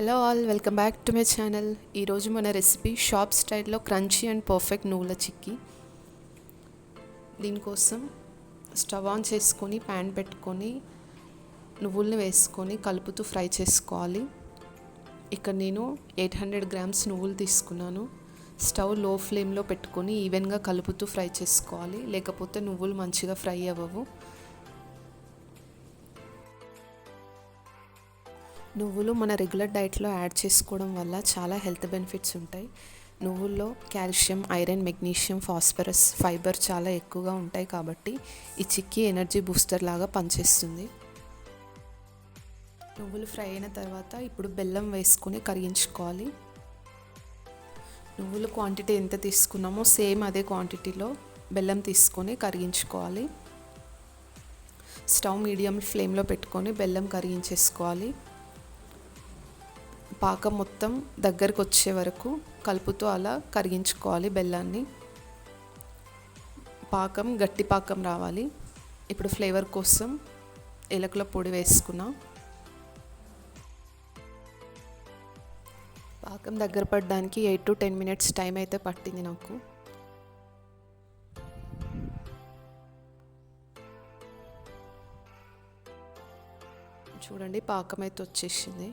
Hello all welcome back to my channel. ఈరోజు మన recipe shop స్టైల్లో క్రంచీ అండ్ పర్ఫెక్ట్ నువ్వుల చిక్కీ. దీనికోసం స్టవ్ ఆన్ చేసుకొని ప్యాన్ పెట్టుకొని నువ్వుల్ని వేసుకొని కలుపుతూ ఫ్రై చేసుకోవాలి. ఇక్కడ నేను ఎయిట్ హండ్రెడ్ గ్రామ్స్ నువ్వులు తీసుకున్నాను. స్టవ్లో ఫ్లేమ్లో పెట్టుకొని ఈవెన్గా కలుపుతూ ఫ్రై చేసుకోవాలి. లేకపోతే నువ్వులు మంచిగా ఫ్రై అవ్వవు. నువ్వులు మన రెగ్యులర్ డైట్లో యాడ్ చేసుకోవడం వల్ల చాలా హెల్త్ బెనిఫిట్స్ ఉంటాయి. నువ్వుల్లో calcium iron magnesium phosphorus fibre చాలా ఎక్కువగా ఉంటాయి కాబట్టి ఈ చిక్కీ ఎనర్జీ బూస్టర్ లాగా పనిచేస్తుంది. నువ్వులు ఫ్రై అయిన తర్వాత ఇప్పుడు బెల్లం వేసుకొని కరిగించుకోవాలి. నువ్వుల క్వాంటిటీ ఎంత తీసుకున్నామో సేమ్ అదే క్వాంటిటీలో బెల్లం తీసుకొని కరిగించుకోవాలి. స్టవ్ మీడియం ఫ్లేమ్లో పెట్టుకొని బెల్లం కరిగించేసుకోవాలి. పాకం మొత్తం దగ్గరకు వచ్చే వరకు కలుపుతూ అలా కరిగించుకోవాలి బెల్లాన్ని. పాకం గట్టి పాకం రావాలి. ఇప్పుడు ఫ్లేవర్ కోసం ఎలకల పొడి వేసుకున్నా. పాకం దగ్గర పడడానికి eight to ten minutes time అయితే పట్టింది నాకు. చూడండి పాకం అయితే వచ్చేసింది.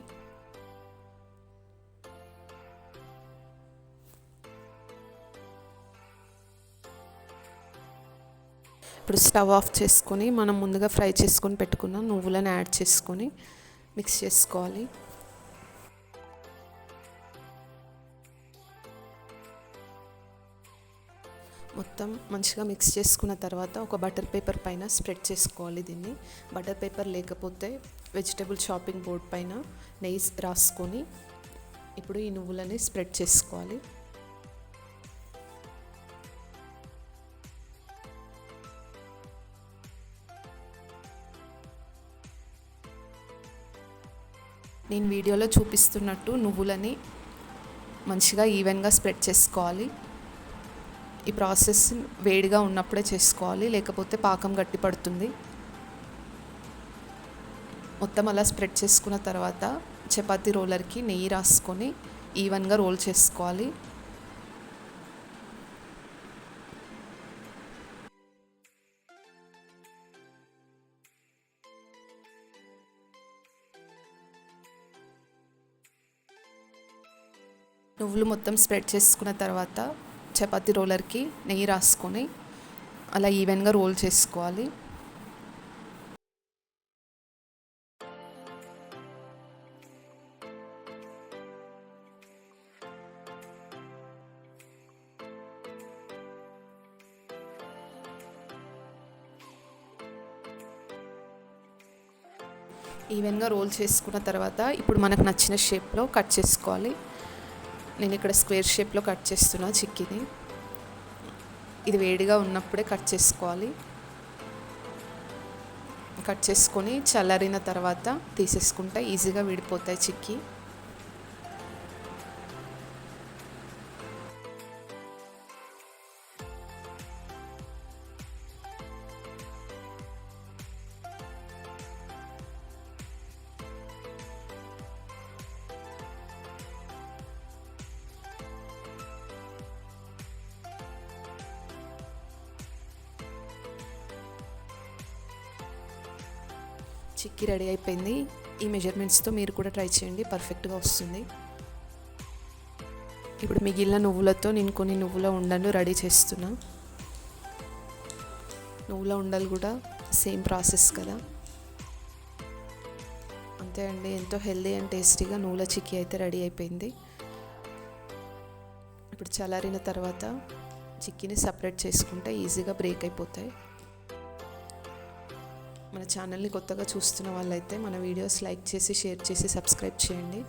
ఇప్పుడు స్టవ్ ఆఫ్ చేసుకొని మనం ముందుగా ఫ్రై చేసుకొని పెట్టుకున్న నువ్వులను యాడ్ చేసుకొని మిక్స్ చేసుకోవాలి. మొత్తం మంచిగా మిక్స్ చేసుకున్న తర్వాత ఒక బటర్ పేపర్ పైన స్ప్రెడ్ చేసుకోవాలి దీన్ని. బటర్ పేపర్ లేకపోతే వెజిటేబుల్ షాపింగ్ బోర్డ్ పైన నెయ్యి రాసుకొని ఇప్పుడు ఈ నువ్వులని స్ప్రెడ్ చేసుకోవాలి. నేను వీడియోలో చూపిస్తున్నట్టు నువ్వులని మంచిగా ఈవెన్గా స్ప్రెడ్ చేసుకోవాలి. ఈ ప్రాసెస్ వేడిగా ఉన్నప్పుడే చేసుకోవాలి లేకపోతే పాకం గట్టి పడుతుంది. మొత్తం అలా స్ప్రెడ్ చేసుకున్న తర్వాత చపాతీ రోలర్కి నెయ్యి రాసుకొని ఈవెన్గా రోల్ చేసుకోవాలి. నువ్వులు మొత్తం స్ప్రెడ్ చేసుకున్న తర్వాత చపాతీ రోలర్కి నెయ్యి రాసుకొని అలా ఈవెన్గా రోల్ చేసుకోవాలి. ఈవెన్గా రోల్ చేసుకున్న తర్వాత ఇప్పుడు మనకు నచ్చిన షేప్లో కట్ చేసుకోవాలి. నేను ఇక్కడ స్క్వేర్ షేప్లో కట్ చేస్తున్నా చిక్కిని. ఇది వేడిగా ఉన్నప్పుడే కట్ చేసుకోవాలి. కట్ చేసుకొని చల్లారిన తర్వాత తీసేసుకుంటే ఈజీగా విడిపోతాయి చిక్కి. చిక్కీ రెడీ అయిపోయింది. ఈ మెజర్మెంట్స్తో మీరు కూడా ట్రై చేయండి పర్ఫెక్ట్గా వస్తుంది. ఇప్పుడు మిగిలిన నువ్వులతో నేను కొన్ని నువ్వుల ఉండలు రెడీ చేస్తున్నా. నువ్వుల ఉండలు కూడా సేమ్ ప్రాసెస్ కదా. అంతే అండి ఎంతో హెల్దీ అండ్ టేస్టీగా నువ్వుల చిక్కీ అయితే రెడీ అయిపోయింది. ఇప్పుడు చల్లారిన తర్వాత చిక్కీని సపరేట్ చేసుకుంటే ఈజీగా బ్రేక్ అయిపోతాయి. మన ఛానల్ని కొత్తగా చూస్తున్న వాళ్ళైతే మన వీడియోస్ లైక్ చేసి షేర్ చేసి సబ్స్క్రైబ్ చేయండి.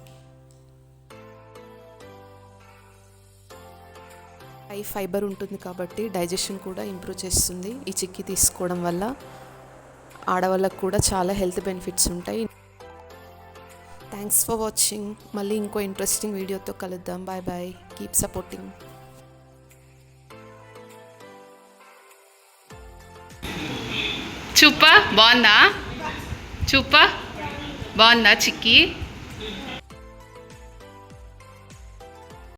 హై ఫైబర్ ఉంటుంది కాబట్టి డైజెషన్ కూడా ఇంప్రూవ్ చేస్తుంది. ఈ చిక్కీ తీసుకోవడం వల్ల ఆడవాళ్ళకు కూడా చాలా హెల్త్ బెనిఫిట్స్ ఉంటాయి. Thanks for watching. మళ్ళీ ఇంకో ఇంట్రెస్టింగ్ వీడియోతో కలుద్దాం. Bye bye. Keep supporting. చూప బాగుందా? చూప బాగుందా చిక్కీ?